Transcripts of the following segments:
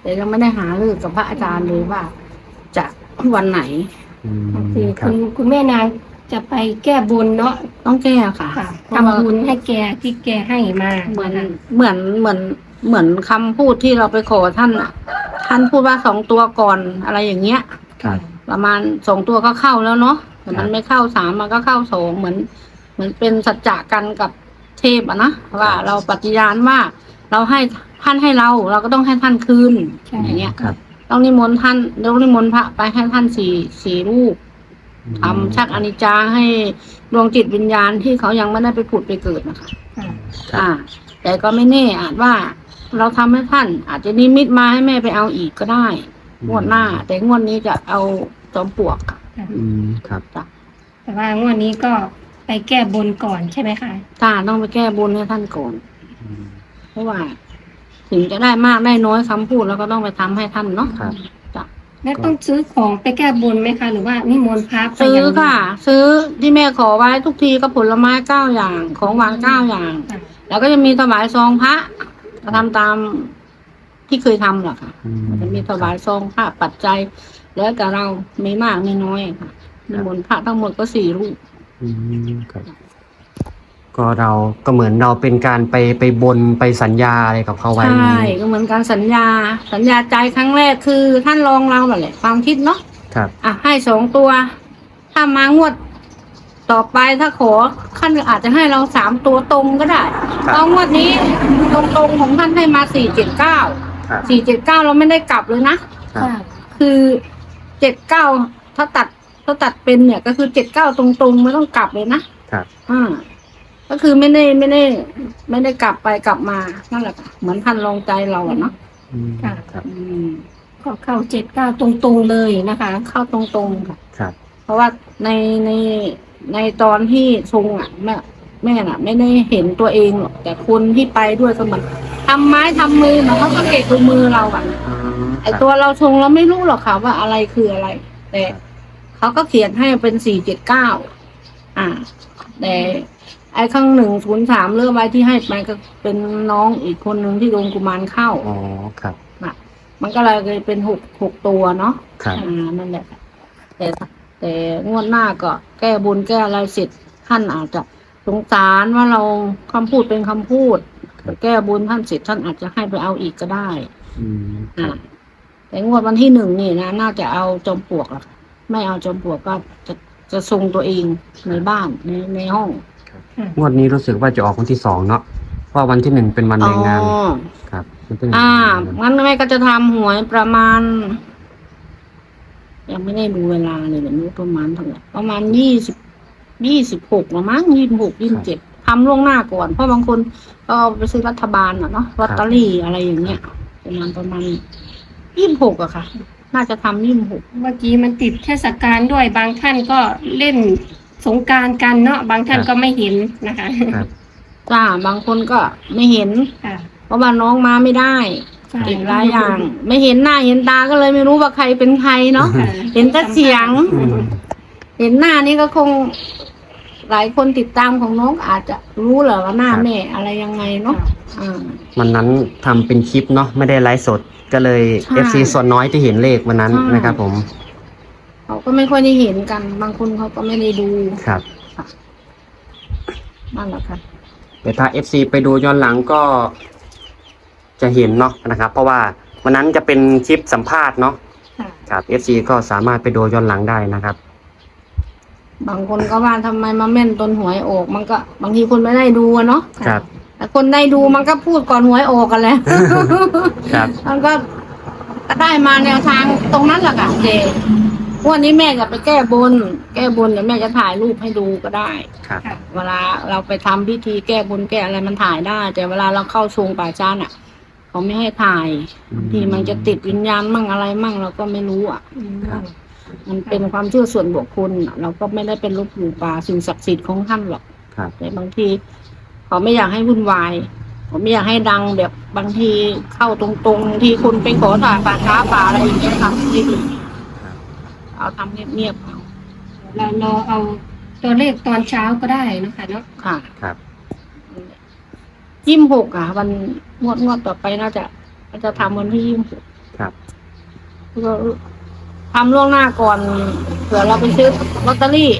แต่ยังไม่ได้หารือกับพระอาจารย์เลยว่า จะวันไหนอืมคือครัคุบ ณคุณแม่นางจะไปแก้บนเนาะต้องแก้ค่ะค่ะเพราะว่าทำบุญให้แกที่แกให้มาเหมือนนะคะเหมือนเหมือนเหมือนคำพูดที่เราไปขอท่านอะ ท่านพูดว่าสองตัวก่อนอะไรอย่างเงี้ย ครับ ประมาณสองตัวก็เข้าแล้วเนาะแต่มัครันบไม่เข้าสามมันก็เข้าสองเหมือน เหมือนเป็นสัจจะกันกับเทพอะนะว่าเราปฏิญาณว่าเราให้ ท่านให้เราเราก็ต้องให้ท่านคืนใช่อย่างเงี้ยครับ ต้องนิมนต์ท่านต้องนิมนต์พระไปให้ท่านสี่สี่รูปทำชักอนิจจาให้ดวงจิตวิญญาณที่เขายังไม่ได้ไปผุดไปเกิดนะคะค่ะครับอ่า แต่ก็ไม่แน่อาจว่าเราทำให้ท่าน อาจจะนิมิตมาให้แม่ไปเอาอีกก็ได้ งวดหน้า แต่งวดนี้จะเอาจอมปลวกค่ะอืมครับแต่ว่างวดนี้ก็ไปแก้บนก่อนใช่ไหมคะถ้าต้องไปแก้บนให้ท่านก่อนอืมเพราะว่า ถึงจะได้มากได้น้อยคำพูดแล้วก็ต้องไปทำให้ท่านเนาะ ครับ แล้วต้องซื้อของไปแก้บนไหมคะ หรือว่านิมนต์พระไปซื้ออย่างเดียวค่ะ ซื้อที่แม่ขอไว้ทุกทีก็ผลไม้เก้าอย่างของหวานเก้าอย่าง ค่ะแล้วก็จะมีถวายซองพระก็ทำตามที่เคยทำแหละค่ะอืมันจะมีถวายซองพระปัจจัย แล้วแต่เราไม่มากไม่น้อยค่ะนิมนต์พระทั้งหมดก็สี่รูป อืมครับ ก็เราก็เหมือนเราเป็นการไปไปบนไปสัญญาอะไรกับเขาไว้ ใช่ก็เหมือนการสัญญา สัญญาใจครั้งแรกคือท่านรองเราแหละความคิดเนาะครับ อะให้สองตัว ถ้ามางวดต่อไปถ้าขอขั้นอาจจะให้เราสามตัวตรงก็ได้ครับ เอางวดนี้ตรงๆของท่านให้มาสี่เจ็ดเก้าครับ สี่เจ็ดเก้าเราไม่ได้กลับเลยนะ ครับค่ะคือเจ็ดเก้าถ้าตัดถ้าตัดเป็นเนี่ยก็คือเจ็ดเก้าตรงๆ ไม่ต้องกลับเลยนะครับ อ่า ก็คือไม่ได้ไม่ได้ ไม่ได้กลับไปกลับมานั่นแหละค่ะเหมือนท่านลองใจเราอะเนาะอืมค่ะ ครับ อืม ก็เข้าเจ็ดเก้าตรงๆเลยนะคะเข้าตรงๆค่ะ ครับ เพราะว่าในในในตอนที่ชงอะแม่แม่น่ะ ไม่ได้เห็นตัวเองหรอกแต่คนที่ไปด้วยก็เหมือนทำไม้ทำมือเหมันเขาสังเกตดูมือเราอะอืมไอตัวเราชงเราไม่รู้หรอกค่ะว่าอะไรคืออะไร แต่เขาก็เขียนให้เป็นสี่เจ็ดเก้าอ่า แต่ ไอ้ข้างหนึ่งศูนย์สามเลือกไว้ที่ให้ไปก็เป็นน้องอีกคนหนึ่งที่โดนกุมารเข้า อ๋อครับมันก็เลยเป็นหกหกตัวเนาะครับ อ่านั่นแหละแต่แต่งวดหน้าก็แก้บุญแก้อะไรเสร็จท่านอาจจะสงสารว่าเราคำพูดเป็นคำพูด ครับ แก้บุญท่านเสร็จท่านอาจจะให้ไปเอาอีกก็ได้ อืมคอ่ารับแต่งวดวันที่หนึ่งนี่นะน่าจะเอาจอมปลวกละไม่เอาจอมปลวกก็จะจะทรงตัวเองในบ้านในในห้อง งวดนี้รู้สึกว่าจะออกวันที่สองเนาะเพราะวันที่หนึ่งเป็นวันอ๋แรองงานครับวันที่หนึ่งอ่าเป็นวันแรงงานงั้นแม่ก็จะทำหวยประมาณ ยังไม่ได้ดูเวลาเลยเดี๋ยวนี้ประมาณเท่าไหร่ประมาณยี่สิบยี่สิบหกละมั้งยี่สิบหกยี่สิบเจ็ดทำล่วงหน้าก่อน เพราะบางคนก็เอาไปซื้อรัฐบาลอะเนาะลอตเตอรี่อะไรอย่างเงี้ยประมาณประมาณยี่สิบหกอะค่ะ น่าจะทำยี่สิบหก เมื่อกี้มันติดเทศกาลด้วยบางท่านก็เล่น สงกรารกันเนาะบางท่านก็ไม่เห็นนะคะครับจ้าบางคนก็ไม่เห็นค่ะเพราะว่าน้องมาไม่ได้ใช่ติดหลายอย่าง ไม่เห็นหน้าเห็นตาก็เลยไม่รู้ว่าใครเป็นใครเนาะค่ะเห็นแต่เสียงอืมเห็นหน้านี่ก็คงหลายคนติดตามของน้องอาจจะรู้แหละว่าหน้าครับแม่อะไรยังไงเนาะอ่าวันนั้นทำเป็นคลิปเนาะไม่ได้ไลฟ์สดก็เลยใช่ FC ส่วนน้อยที่เห็นเลขวันนั้นใช่นะครับผม เขาก็ไม่ค่อยได้เห็นกัน บางคนเขาก็ไม่ได้ดูครับนั่นแหละค่ะแต่ถ้า FC ไปดูย้อนหลังก็จะเห็นเนาะนะครับ เพราะว่าวันนั้นจะเป็นคลิปสัมภาษณ์เนาะค่ะครับ FC ก็สามารถไปดูย้อนหลังได้นะครับ บางคนก็ว่าทำไมมาแม่นตนหวยออก มันก็บางทีคนไม่ได้ดูอะเนาะครับ แต่คนได้ดูมันก็พูดก่อนหวยออกกันแหล้วครับ มันก็ก็ได้มาแนวทางตรงนั้นแหละค่ะเจ วันนี้แม่จะไปแก้บน แก้บนเดี๋ยวแม่จะถ่ายรูปให้ดูก็ได้ ครับค่ะเวลาเราไปทำพิธีแก้บนแก้อะไรมันถ่ายได้ แต่เวลาเราเข้าชงป่าช้าน่ะเขาไม่ให้ถ่ายอืม ที่มันจะติดวิญญาณมั่งอะไรมั่งเราก็ไม่รู้อะอืมครับ มันเป็นความเชื่อส่วนบุคคลน่ะเราก็ไม่ได้เป็นลบหลู่ป่าสิ่งศักดิ์สิทธิ์ของท่านหรอก ครับ แต่บางทีเขาไม่อยากให้วุ่นวายเขาไม่อยากให้ดังแบบบางทีเข้าตรงๆบางทีคนไปขอถ่ายป่าช้าป่าอะไรอย่างเงี้ยทำไม่ดีครับ เอาทำเงียบๆเอาเราเราเอาตัวเลขตอนเช้าก็ได้เนอะคะเนาะค่ะครับ ยี่สิบหกอะ วันงวดงวดต่อไปน่าจะน่าจะทำวันที่ยี่สิบหกก็ทำล่วงหน้าก่อนเผื่อเราไปซื้อลอตเตอรี่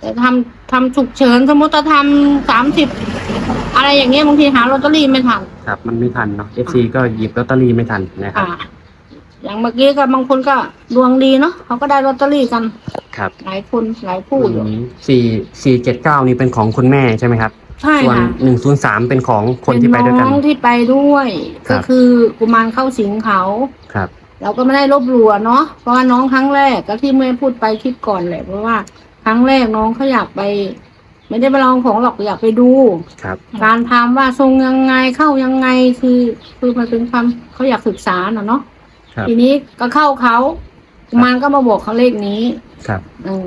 แต่ทำทำฉุกเฉินสมมติจะทำสามสิบอะไรอย่างเงี้ยบางทีหาลอตเตอรี่ไม่ทันครับ มันไม่ทันเนาะ FC ก็หยิบลอตเตอรี่ไม่ทันนะครับอ่า อย่างเมื่อกี้ก็บางคนก็ดวงดีเนาะเขาก็ได้ลอตเตอรี่กัน ครับหลายคนหลายคู่อยู่ สี่สี่เจ็ดเก้านี่เป็นของคุณแม่ใช่ไหมครับ ใช่ส่วนค่ะหนึ่งศูนย์สามเป็นของคนที่ไปด้วยกัน เป็นน้องที่ไปด้วย ครัก็บ คือกุมารเข้าสิงเขา ครับ เราก็ไม่ได้ลบหลู่อะเนาะ เพราะว่าน้องครั้งแรกก็ที่แม่พูดไปคลิดก่อนแหละ เพราะว่าครั้งแรกน้องเขาอยากไป ไม่ได้ไปลองของหรอกอยากไปดู ครับ การทำว่าทรงยังไงเข้ายังไงคือคือมันเป็นความเขาอยากศึกษาน่ะเนาะครับ ทีนี้ก็เข้าเขากุมารก็มาบอกเขาเลขนี้ ครับ อืม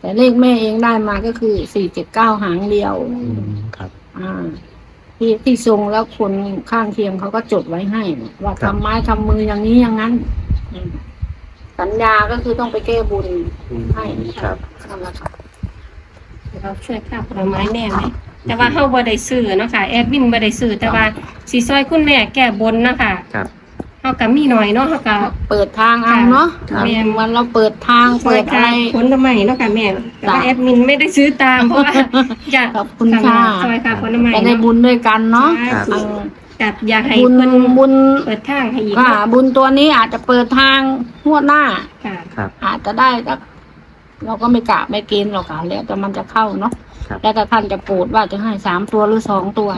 แต่เลขแม่เองได้มาก็คือสี่เจ็ดเก้าหางเดียวอืมครับ อ่า ที่ที่ทรงแล้วคนข้างเคียงเขาก็จดไว้ให้ ว่าครัทำบไม้ทำมืออย่างนี้อย่างนั้นอืมสัญญาก็คือต้องไปแก้บุญอืมให้ครับนั่นแหละค่ะเราช่วยค่าผลไม้แม่ไหมแต่ว่าเฮาบ่ได้ซื้อเนาะค่ะแอดมินบ่ได้ซื้อแต่ว่าสิซอยคุณแม่แก้บนเนาะค่ะครับ เฮาก็มีหน่อยเนาะเฮาก็เปิดทางเอาเนาะครับเหมือนวันเราเปิดทางซอเปิยดค่าอะไร ผลไม้เนาะค่ะแม่แต่ว่าจ้ะ แอดมินไม่ได้ซื้อตามเพราะว่าอยากขอบคุณค่ะซอยค่าผลไม้จะได้บุญด้วยกันเนาะครับอืมจัดอยากให้บุญเพิ่นบุญเปิดทางให้อีกค่ะ บุญตัวนี้อาจจะเปิดทางงวดหน้า ค่ะ ครับ อาจจะได้แต่เราก็ไม่กะไม่เกณฑ์หรอกค่ะแล้วแต่มันจะเข้าเนาะครับ แล้วแต่ท่านจะโปรดว่าจะให้สามตัวหรือสองตัว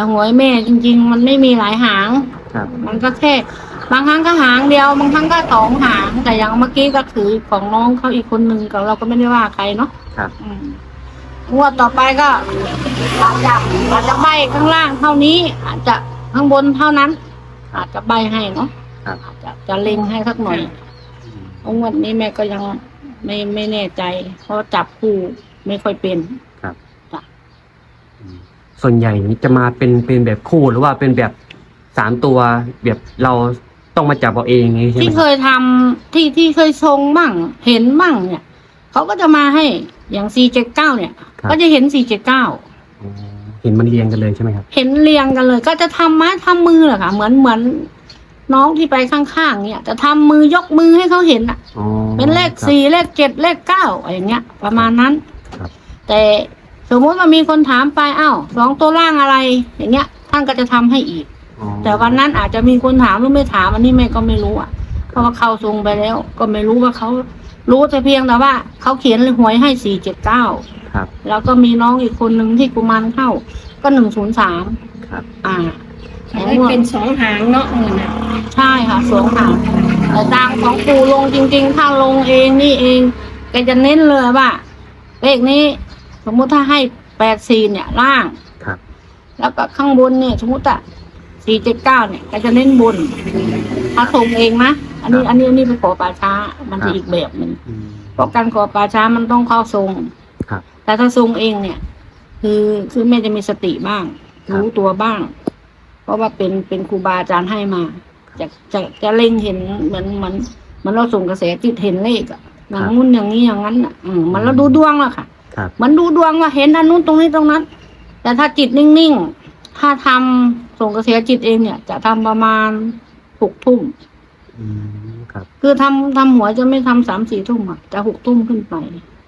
แต่หวยแม่จริง ๆ มันไม่มีหลายหาง ครับ มันก็แค่บางครั้งก็หางเดียว บางครั้งก็สองหาง แต่อย่างเมื่อกี้ก็ถือของน้องเขาอีกคนนึงกับเราก็ไม่ได้ว่าใครเนาะครับ อืมงวดต่อไปก็อาจจะอาจจะใบข้างล่างเท่านี้ อาจจะข้างบนเท่านั้น อาจจะใบให้เนาะครับ อาจจะจะเล็งให้สักหน่อยเพราะงวดนี้แม่ก็ยังไม่ไม่แน่ใจ เพราะจับคู่ไม่ค่อยเป็นอืม ส่วนใหญ่นี่จะมาเป็นเป็นแบบคู่หรือว่าเป็นแบบสามตัวแบบเราต้องมาจับเอาเองอย่างนี้ใช่ไหมที่คเครับยทำที่ที่เคยทรงมั่งเห็นมั่งเนี่ยเขาก็จะมาให้อย่างสี่เจ็ดเก้าเนี่ยครับก็จะเห็นสี่เจ็ดเก้าอ๋อเห็นมันเรียงกันเลยใช่ไหมครับ เห็นเรียงกันเลย ก็จะทำไม้ทำมือแหละค่ะเหมือนเหมือนน้องที่ไปข้างๆเนี่ยจะทำมือยกมือให้เขาเห็นอะอ๋อเป็นเลขครับ สี่เลขเจ็ดเลขเก้าอะไรอย่างเงี้ย ประมาณนั้น ครับ แต่ สมมติว่ามีคนถามไปอ้าวสองตัวล่างอะไร อย่างเงี้ย ท่านก็จะทำให้อีกอ๋อแต่วันนั้นอาจจะมีคนถามหรือไม่ถามอันนี้แม่ก็ไม่รู้อะ เพราะว่าเขาทรงไปแล้ว ก็ไม่รู้ว่าเขารู้แต่เพียงแต่ว่าเขาเขียนหวยให้สี่เจ็ดเก้าครับแล้วก็มีน้องอีกคนหนึ่งที่กุมารเข้า ก็หนึ่งศูนย์สามครับอ่าได้เป็นสองหางเนาะเออน่ะใช่ค่ะสวงหางแต่ดังของปู่ลงจริง ๆ ถ้าลงเองนี่เองแกจะเน้นเลยว่าเลขนี้ สมมุติถ้าให้แปดสี่เนี่ยล่าง ครับ แล้วก็ข้างบนเนี่ย สมมติอะสี่เจ็ดเก้าเนี่ยแกจะเน้นบนถ้าทรงเองนะอันนี้ อันนี้อันนี้ไปขอป่าช้า มันจะอีกแบบหนึ่งอืม เพราะการขอป่าช้ามันต้องเข้าทรงครับ แต่ถ้าทรงเองเนี่ย คือคือแม่จะมีสติบ้าง ครับ รู้ตัวบ้าง เพราะว่าเป็นเป็นครูบาอาจารย์ให้มา จะจะจะเล็งเห็นเหมือนเหมือนเหมันเราส่งกระแสจิตเห็นเลขอะอย่างนู้นอย่างนี้อย่างนั้นอะอืมมันเราดูดวงละค่ะ ครับเหมันดูดวงว่าเห็นอันนู้นตรงนี้ตรงนั้น แต่ถ้าจิตนิ่งๆ ถ้าทำส่งกระแสจิตเองเนี่ย จะทำประมาณหกทุ่ม อืมครับคือทำทำหัวยจะไม่ทำสามสี่ทุ่มอะ จะหกทุ่มขึ้นไป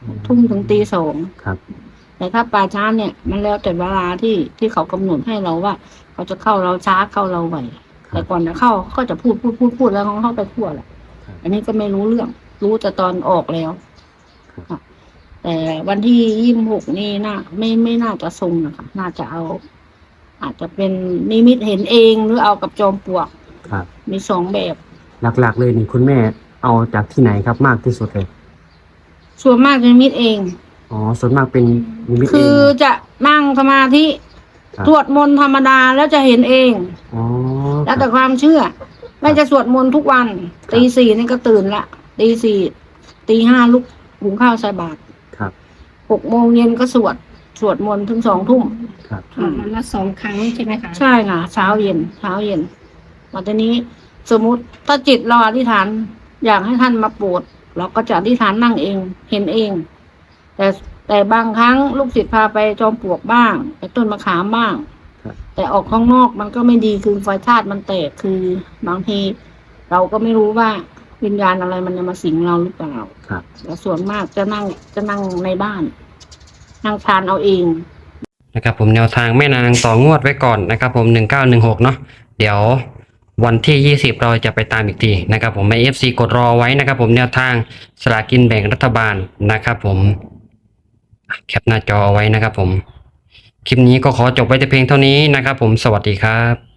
หกทุ่มถึงตีสอง ครับ แต่ถ้าป่าช้าเนี่ย มันแล้วแต่เวลาที่ที่เขากำหนดให้เราว่า เขาจะเข้าเราช้าเข้าเราไวคแต่รับก่อนจะเข้าเขาก็จะพูดพูดพูดพูดแล้วเขาเข้าไปทั่วแหละครับอันนี้ก็ไม่รู้เรื่อง รู้แต่ตอนออกแล้วครับ ค่ะ แต่วันที่ยี่สิบหกนี่น่าไม่ไม่น่าจะทรงนะคะ น่าจะเอา อาจจะเป็นนิมิตเห็นเองหรือเอากับจอมปลวกครับ มีสองแบบ หลักๆเลยนี่คุณแม่เอาจากที่ไหนครับมากที่สุดเลยส่วนมากจะนิมิตเอง อ๋อส่วนมากเป็นนิมิตเอง คือจะนั่งสมาธิครับ สวดมนต์ธรรมดาแล้วจะเห็นเอง อ๋อแล้วแต่ความเชื่อแม่จะสวดมนต์ทุกวัน ตีสี่นี่ก็ตื่นละตีสี่ตีห้าลุกหุงข้าวใส่บาตรครับ หกโมงเย็นก็สวด สวดมนต์ถึงสองทุ่มครับอืมวันละสองครั้งใช่ไหมคะใช่ค่ะ เช้าเย็น เช้าเย็นวันนี้ สมมุติถ้าจิตเราอธิษฐาน อยากให้ท่านมาโปรดเราก็จะอธิษฐานนั่งเอง เห็นเอง แต่แต่บางครั้งลูกศิษย์พาไปจอมปลวกบ้างไปต้นมะขามบ้าง ครับแต่ออกข้างนอกมันก็ไม่ดีคือไฟธาตุมันแตกคือบางทีไปเราก็ไม่รู้ว่าวิญญาณอะไรมันจะมาสิงเราหรือเปล่าครับ แต่ส่วนมากจะนั่งจะนั่งในบ้าน นางทานเอาเองนะครับผมแนวทางแม่นางต่องวดไว้ก่อนนะครับผมหนึ่งเก้าหนึ่งหกเนาะเดี๋ยววันที่ยี่สิบเราจะไปตามอีกทีนะครับผมไม่เอฟซีกดรอไว้นะครับผมแนวทางสลากินแบ่งรัฐบาลนะครับผมแคปหน้าจอเอาไว้นะครับผม คลิปนี้ก็ขอจบไว้แต่เพียงเท่านี้นะครับผมสวัสดีครับ